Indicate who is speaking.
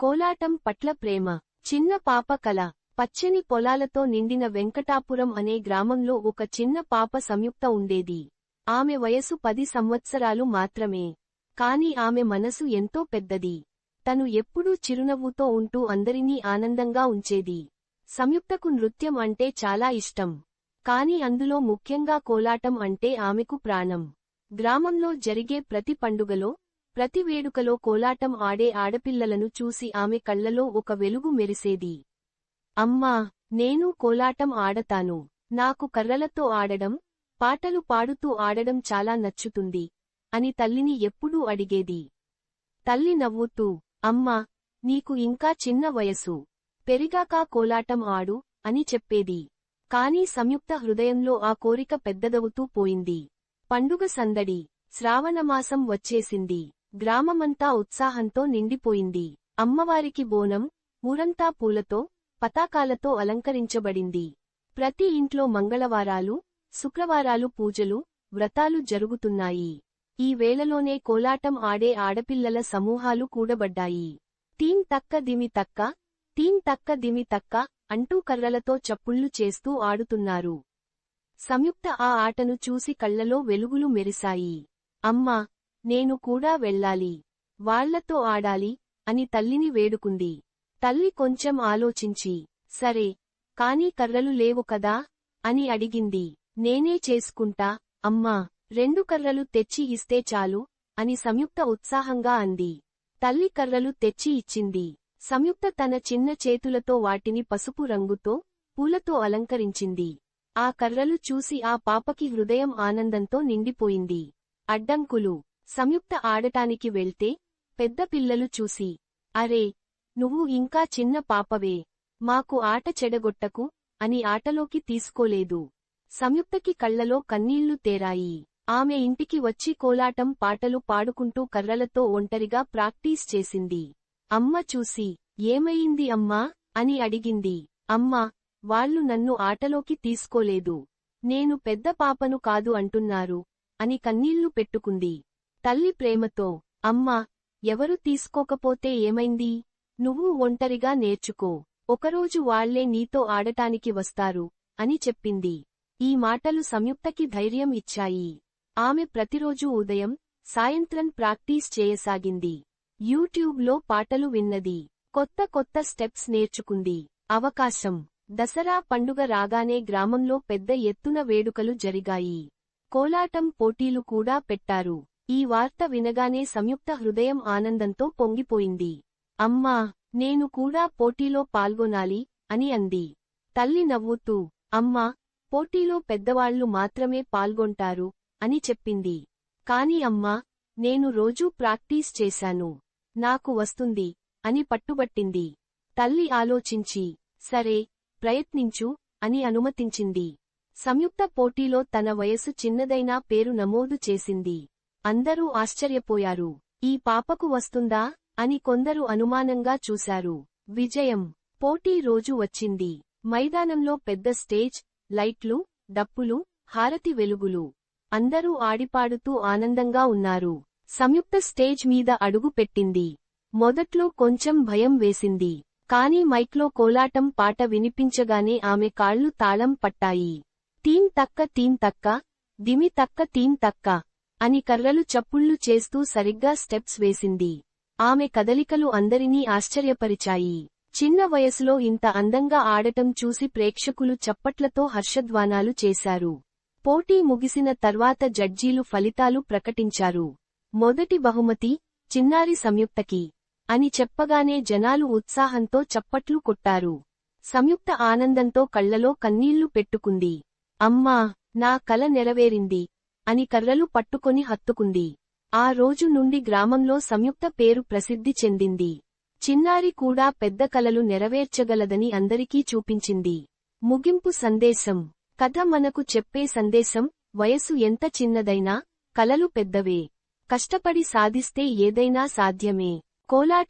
Speaker 1: కోలాటం పట్ల ప్రేమ చిన్న పాప కళ పచ్చని పొలాలతో నిండిన వెంకటాపురం అనే గ్రామంలో ఒక చిన్న పాప సంయుక్త ఉండేది. ఆమె వయసు పది సంవత్సరాలు మాత్రమే. కాని ఆమె మనసు ఎంతో పెద్దది. తను ఎప్పుడూ చిరునవ్వుతో ఉంటూ అందరినీ ఆనందంగా ఉంచేది. సంయుక్తకు నృత్యం అంటే చాలా ఇష్టం. కాని అందులో ముఖ్యంగా కోలాటం అంటే ఆమెకు ప్రాణం. గ్రామంలో జరిగే ప్రతి పండుగలో ప్రతి వేడుకలో కోలాటం ఆడే ఆడపిల్లలను చూసి ఆమె కళ్ళలో ఒక వెలుగు మెరిసేది. అమ్మా నేను కోలాటం ఆడతాను. నాకు కర్రలతో ఆడడం పాటలు పాడుతూ ఆడడం చాలా నచ్చుతుంది అని తల్లిని ఎప్పుడూ అడిగేది. తల్లి నవ్వుతూ అమ్మా నీకు ఇంకా చిన్న వయసు పెరిగాక కోలాటం ఆడు అని చెప్పేది. కాని సంయుక్త హృదయంలో ఆ కోరిక పెద్దదవుతూ పోయింది. పండుగ సందడి శ్రావణమాసం వచ్చేసింది. గ్రామమంతా ఉత్సాహంతో నిండిపోయింది. అమ్మవారికి బోనం ఊరంతా పూలతో పతాకాలతో అలంకరించబడింది. ప్రతి ఇంట్లో మంగళవారాలు శుక్రవారాలు పూజలు వ్రతాలు జరుగుతున్నాయి. ఈ వేళలోనే కోలాటం ఆడే ఆడపిల్లల సమూహాలు కూడబడ్డాయి. తీన్ తక్క దిమి తక్క తీన్ తక్క దిమి తక్క అంటూ కర్రలతో చప్పుళ్ళు చేస్తూ ఆడుతున్నారు. సంయుక్త ఆ ఆటను చూసి కళ్ళలో వెలుగులు మెరిశాయి. అమ్మా నేను కూడా వెళ్ళాలి. వాళ్ళతో ఆడాలి అని తల్లిని వేడుకుంది. తల్లి కొంచెం ఆలోచించి సరే కాని కర్రలు లేవు కదా? అని అడిగింది. నేనే చేసుకుంటా అమ్మా రెండు కర్రలు తెచ్చి ఇస్తే చాలు అని సంయుక్త ఉత్సాహంగా అంది. తల్లి కర్రలు తెచ్చి ఇచ్చింది. సంయుక్త తన చిన్న చేతులతో వాటిని పసుపు రంగుతో పూలతో అలంకరించింది. ఆ కర్రలు చూసి ఆ పాపకి హృదయం ఆనందంతో నిండిపోయింది. అడ్డంకులు సంయుక్త ఆడటానికి వెళ్తే పెద్ద పిల్లలు చూసి అరే నువ్వు ఇంకా చిన్న పాపవే. మాకు ఆట చెడగొట్టకు అని ఆటలోకి తీసుకోలేదు. సంయుక్తకి కళ్ళలో కన్నీళ్ళు తేరాయి. ఆమె ఇంటికి వచ్చి కోలాటం పాటలు పాడుకుంటూ కర్రలతో ఒంటరిగా ప్రాక్టీస్ చేసింది. అమ్మ చూసి ఏమయింది అమ్మా? అని అడిగింది. అమ్మా వాళ్ళు నన్ను ఆటలోకి తీసుకోలేదు. నేను పెద్ద పాపను కాదు అంటున్నారు అని కన్నీళ్ళు పెట్టుకుంది. తల్లి ప్రేమతో అమ్మా ఎవరు తీసుకోకపోతే ఏమైంది? నువ్వు ఒంటరిగా నేర్చుకో. ఒకరోజు వాళ్ళే నీతో ఆడటానికి వస్తారు అని చెప్పింది. ఈ మాటలు సంయుక్తకి ధైర్యం ఇచ్చాయి. ఆమె ప్రతిరోజూ ఉదయం సాయంత్రం ప్రాక్టీస్ చేయసాగింది. యూట్యూబ్లో పాటలు విన్నది. కొత్త కొత్త స్టెప్స్ నేర్చుకుంది. అవకాశం. దసరా పండుగ రాగానే గ్రామంలో పెద్ద ఎత్తున వేడుకలు జరిగాయి. కోలాటం పోటీలు కూడా పెట్టారు. ఈ వార్త వినగానే సంయుక్త హృదయం ఆనందంతో పొంగిపోయింది. అమ్మా నేను కూడా పోటీలో పాల్గొనాలి అని అంది. తల్లి నవ్వుతూ అమ్మా పోటీలో పెద్దవాళ్ళు మాత్రమే పాల్గొంటారు అని చెప్పింది. కాని అమ్మా నేను రోజూ ప్రాక్టీస్ చేశాను. నాకు వస్తుంది అని పట్టుబట్టింది. తల్లి ఆలోచించి సరే ప్రయత్నించు అని అనుమతించింది. సంయుక్త పోటీలో తన వయసు చిన్నదైనా పేరు నమోదు చేసింది. అందరూ ఆశ్చర్యపోయారు. ఈ పాపకు వస్తుందా? అని కొందరు అనుమానంగా చూశారు. విజయం. పోటీ రోజు వచ్చింది. మైదానంలో పెద్ద స్టేజ్ లైట్లు డప్పులు హారతి వెలుగులు. అందరూ ఆడిపాడుతూ ఆనందంగా ఉన్నారు. సంయుక్త స్టేజ్ మీద అడుగు పెట్టింది. మొదట్లో కొంచెం భయం వేసింది. కాని మైక్లో కోలాటం పాట వినిపించగానే ఆమె కాళ్ళు తాళం పట్టాయి. తీన్ తక్క తీన్ తక్క. దిమి తక్క తీన్ తక్క. అని కర్రలు చప్పుళ్ళు చేస్తూ సరిగ్గా స్టెప్స్ వేసింది. ఆమె కదలికలు అందరినీ ఆశ్చర్యపరిచాయి. చిన్న వయసులో ఇంత అందంగా ఆడటం చూసి ప్రేక్షకులు చప్పట్లతో హర్షధ్వానాలు చేశారు. పోటీ ముగిసిన తర్వాత జడ్జీలు ఫలితాలు ప్రకటించారు. మొదటి బహుమతి చిన్నారి సంయుక్తకి అని చెప్పగానే జనాలు ఉత్సాహంతో చప్పట్లు కొట్టారు. సంయుక్త ఆనందంతో కళ్ళలో కన్నీళ్ళు పెట్టుకుంది. అమ్మా నా కల నెరవేరింది. అని కర్రలు పట్టుకొని హత్తుకుంది. ఆ రోజు నుండి గ్రామంలో సంయుక్త పేరు ప్రసిద్ధి చెందింది. చిన్నారి కూడా పెద్ద కలలు నెరవేర్చగలదని అందరికీ చూపించింది. ముగింపు సందేశం. కథ మనకు చెప్పే సందేశం వయసు ఎంత చిన్నదైనా కలలు పెద్దవే. కష్టపడి సాధిస్తే ఏదైనా సాధ్యమే. కోలాట్